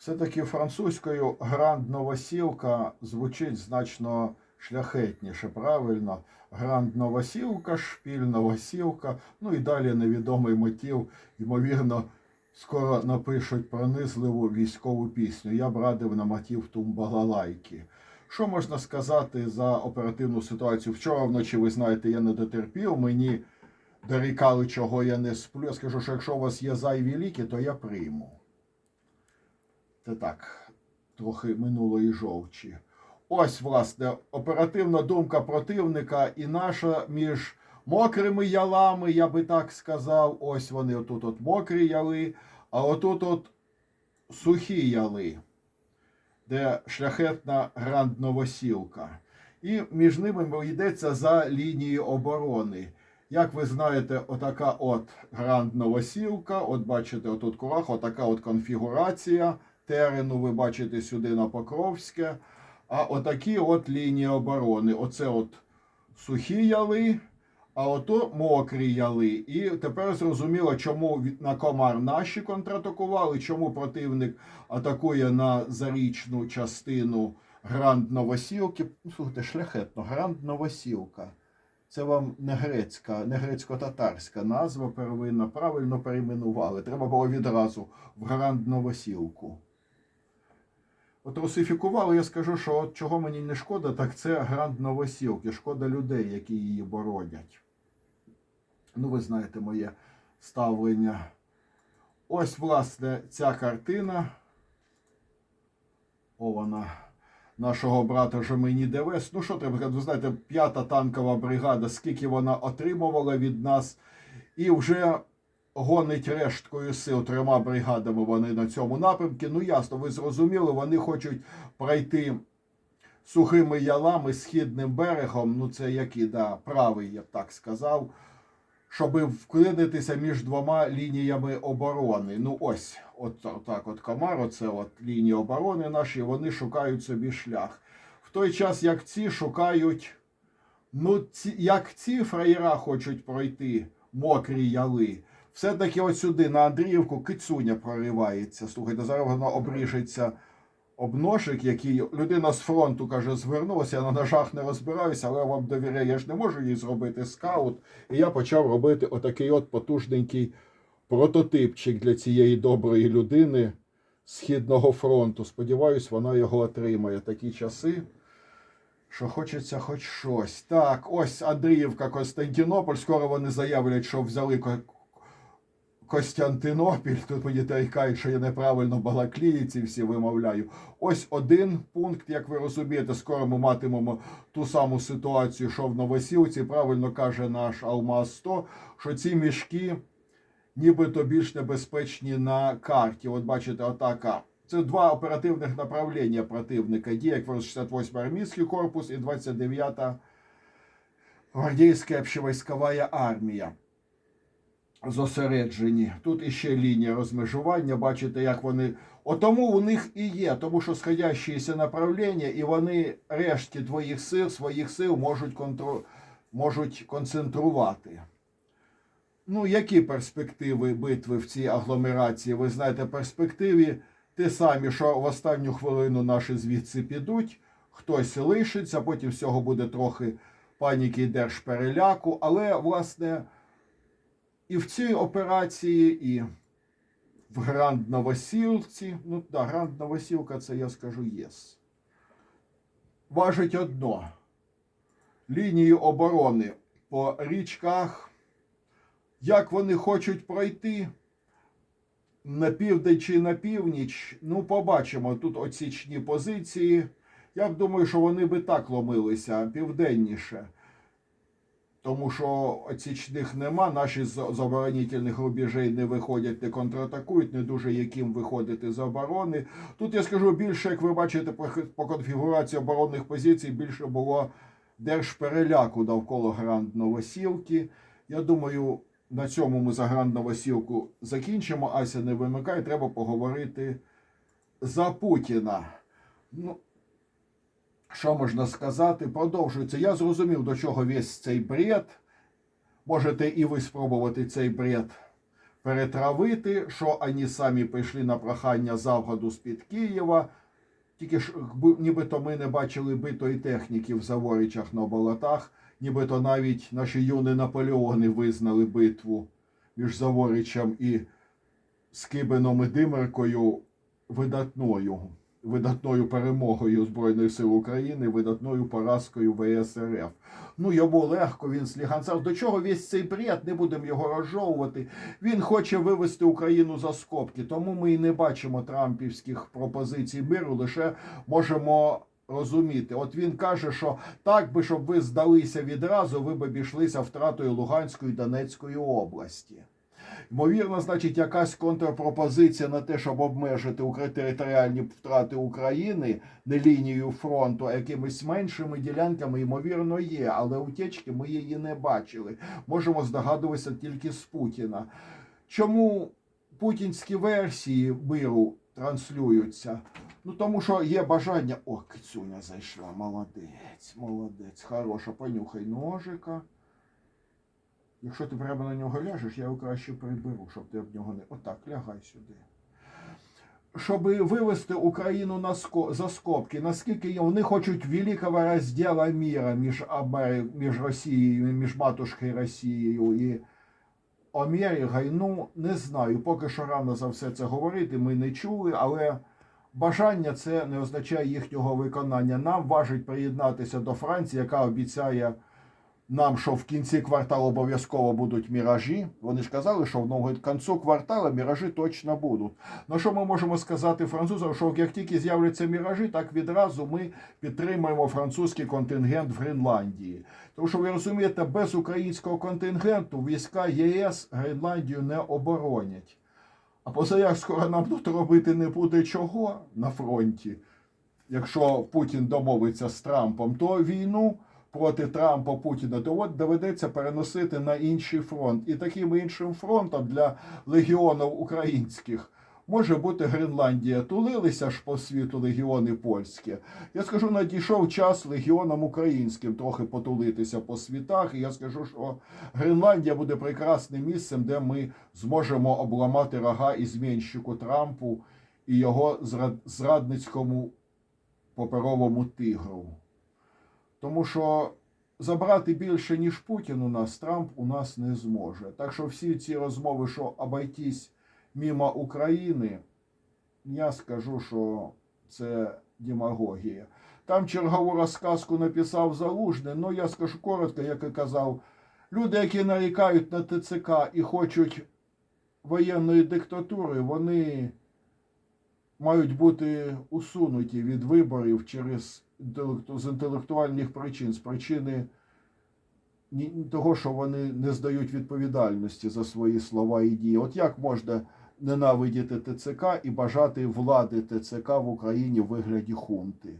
Все-таки французькою гранд Новосілка звучить значно шляхетніше, правильно. Гранд Новосілка, шпіль Новосілка, ну і далі невідомий мотив, ймовірно, скоро напишуть пронизливу військову пісню. Я б радив на мотив Тумбалалайки. Що можна сказати за оперативну ситуацію? Вчора вночі, ви знаєте, я не дотерпів. Мені дорікали, чого я не сплю. Я скажу, що якщо у вас є зайві ліки, то я прийму. Це так, трохи минулої жовчі. Ось, власне, оперативна думка противника і наша між мокрими ялами, я би так сказав. Ось вони отут от мокрі яли, а отут от сухі яли, де шляхетна гранд Новосілка. І між ними йдеться за лінією оборони. Як ви знаєте, отака от гранд Новосілка, от бачите, отут курах, отака от конфігурація терену, ви бачите сюди на Покровське. А отакі от лінії оборони. Оце от сухі яли, а ото мокрі яли. І тепер зрозуміло, чому на комар наші контратакували, чому противник атакує на зарічну частину Гранд Новосілки. Ну, Слухайте, шляхетно, Гранд Новосілка. Це вам не грецька, не грецько-татарська назва первинна. Правильно перейменували. Треба було відразу в Гранд Новосілку. От русифікували, я скажу, що от чого мені не шкода, так це гранд Новосілки. Шкода людей, які її бородять. Ну, ви знаєте моє ставлення. Ось, власне, ця картина. О, вона нашого брата Жемені Девес. Ну, що треба ви знаєте, п'ята танкова бригада, скільки вона отримувала від нас, і вже гонить решткою сил трьома бригадами вони на цьому напрямку. Ну, ясно, ви зрозуміли, вони хочуть пройти сухими ялами східним берегом. Ну, це який, да, правий, я б так сказав. Щоб вклинитися між двома лініями оборони. Ну ось, от так, от Комаро, це от лінії оборони наші, вони шукають собі шлях. В той час, як ці шукають, ну, ці, як ці фраєра хочуть пройти мокрі яли, все-таки от сюди, на Андріївку, кицуня проривається. Слухайте, зараз вона обріжеться об ножик, який людина з фронту каже, звернулася, я на ножах не розбираюся, але я вам довіряю, я ж не можу їй зробити скаут. І я почав робити отакий от потужненький прототипчик для цієї доброї людини Східного фронту. Сподіваюсь, вона його отримає. Такі часи, що хочеться хоч щось. Так, ось Андріївка, Константинополь. Скоро вони заявлять, що взяли Костянтинопіль. Тут мені тарікають, що я неправильно балаклії ці всі вимовляю. Ось один пункт, як ви розумієте, скоро ми матимемо ту саму ситуацію, що в Новосілці. Правильно каже наш Алмаз 100, що ці мішки нібито більш небезпечні на карті. От бачите, атака. Це два оперативних направлення противника. Діє як 68 армійський корпус і 29-та гвардійська общевойськова армія. Зосереджені. Тут іще лінія розмежування. Бачите, як вони. Отому у них і є, тому що сходящіся направлення, і вони рештки твоїх сил, своїх сил можуть, контро... можуть концентрувати. Ну, які перспективи битви в цій агломерації? Ви знаєте, перспективі ті самі, що в останню хвилину наші звідси підуть, хтось лишиться, потім всього буде трохи паніки і держпереляку. Але, власне, і в цій операції, і в Гранд Новосілці, ну да, Гранд Новосілка, це я скажу єс. Важить одно. Лінії оборони по річках, як вони хочуть пройти на південь чи на північ, ну, побачимо. Тут оцічні позиції. Я думаю, що вони би так ломилися південніше. Тому що оцічних нема, наші з оборонительних рубежей не виходять, не контратакують, не дуже яким виходити з оборони. Тут я скажу більше, як ви бачите, по конфігурації оборонних позицій більше було держпереляку довкола Гранд Новосілки. Я думаю, на цьому ми за Гранд Новосілку закінчимо. Ася не вимикає, треба поговорити за Путіна. Ну, що можна сказати? Продовжується. Я зрозумів, до чого весь цей бред. Можете і ви спробувати цей бред перетравити, що вони самі прийшли на прохання Завгоду з-під Києва. Тільки ж нібито ми не бачили битої техніки в Заворичах на болотах, нібито навіть наші юні Наполеони визнали битву між Заворичем і Скибином і Димиркою видатною, видатною перемогою Збройних сил України, видатною поразкою ВСРФ. Ну, йому легко, він сліганцар. До чого весь цей бред, не будемо його розжовувати. Він хоче вивести Україну за скобки, тому ми і не бачимо трампівських пропозицій миру, лише можемо розуміти. От він каже, що так би, щоб ви здалися відразу, ви б обійшлися втратою Луганської і Донецької області. Ймовірно, значить, якась контрпропозиція на те, щоб обмежити територіальні втрати України не лінією фронту, а якимись меншими ділянками, ймовірно, є. Але утечки ми її не бачили. Можемо здогадуватися тільки з Путіна. Чому путінські версії миру транслюються? Ну тому що є бажання. О, кицюня зайшла, молодець, молодець, хороша, понюхай ножика. Якщо ти прямо на нього ляжеш, я його краще приберу, щоб ти об нього не. Отак, лягай сюди. Щоб вивести Україну на ско... за скобки, наскільки вони хочуть великого розділу міра між, Амери... між Росією, між матушкою Росією і Америкою, ну не знаю. Поки що рано за все це говорити, ми не чули, але бажання це не означає їхнього виконання. Нам важить приєднатися до Франції, яка обіцяє нам, що в кінці кварталу обов'язково будуть міражі. Вони ж казали, що в кінцю кварталу міражі точно будуть. Ну що ми можемо сказати французам, що як тільки з'являться міражі, так відразу ми підтримуємо французький контингент в Гренландії. Тому що ви розумієте, без українського контингенту війська ЄС Гренландію не оборонять. А поза як скоро нам тут робити не буде чого на фронті, якщо Путін домовиться з Трампом, то війну проти Трампа Путіна, то от доведеться переносити на інший фронт. І таким іншим фронтом для легіонів українських може бути Гренландія. Тулилися ж по світу легіони польські. Я скажу, надійшов час легіонам українським трохи потулитися по світах. І я скажу, що Гренландія буде прекрасним місцем, де ми зможемо обламати рога і змінщику Трампу і його зрадницькому паперовому тигру. Тому що забрати більше, ніж Путін у нас, Трамп у нас не зможе. Так що всі ці розмови, що обойтись мимо України, я скажу, що це демагогія. Там чергову розказку написав Залужний, ну я скажу коротко, як і казав, люди, які нарікають на ТЦК і хочуть воєнної диктатури, вони мають бути усунуті від виборів через інтелекту- з інтелектуальних причин, з причини ні- того, що вони не здають відповідальності за свої слова і дії. От як можна ненавидіти ТЦК і бажати влади ТЦК в Україні в вигляді хунти?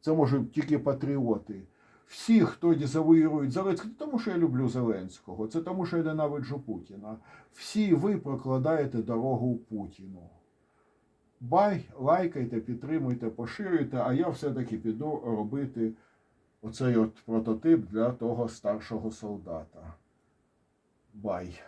Це можуть тільки патріоти. Всі, хто завоюють Зеленського, не тому що я люблю Зеленського, це тому, що я ненавиджу Путіна. Всі ви прокладаєте дорогу Путіну. Бай, лайкайте, підтримуйте, поширюйте, а я все-таки піду робити оцей от прототип для того старшого солдата. Бай.